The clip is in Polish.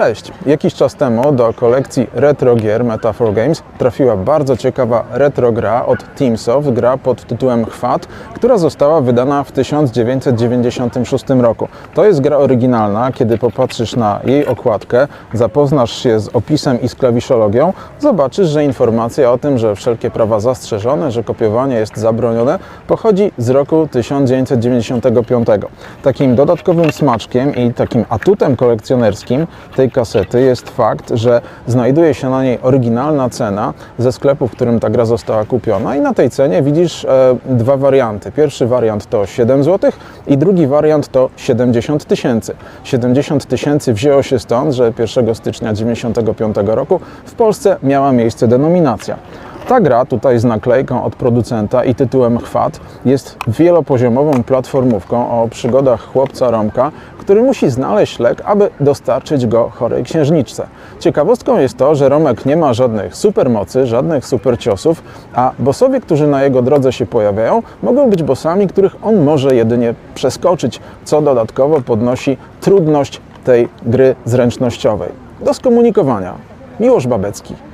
Cześć! Jakiś czas temu do kolekcji retro gier Metaphor Games trafiła bardzo ciekawa retro gra od Teamsoft, gra pod tytułem Chwat, która została wydana w 1996 roku. To jest gra oryginalna, kiedy popatrzysz na jej okładkę, zapoznasz się z opisem i z klawiszologią, zobaczysz, że informacja o tym, że wszelkie prawa zastrzeżone, że kopiowanie jest zabronione, pochodzi z roku 1995. Takim dodatkowym smaczkiem i takim atutem kolekcjonerskim tej kasety jest fakt, że znajduje się na niej oryginalna cena ze sklepu, w którym ta gra została kupiona i na tej cenie widzisz e, dwa warianty. Pierwszy wariant to 7 zł i drugi wariant to 70 tysięcy. 70 tysięcy wzięło się stąd, że 1 stycznia 1995 roku w Polsce miała miejsce denominacja. Ta gra tutaj z naklejką od producenta i tytułem Chwat jest wielopoziomową platformówką o przygodach chłopca Romka, który musi znaleźć lek, aby dostarczyć go chorej księżniczce. Ciekawostką jest to, że Romek nie ma żadnych supermocy, żadnych superciosów, a bossowie, którzy na jego drodze się pojawiają, mogą być bossami, których on może jedynie przeskoczyć, co dodatkowo podnosi trudność tej gry zręcznościowej. Do skomunikowania. Miłosz Babecki.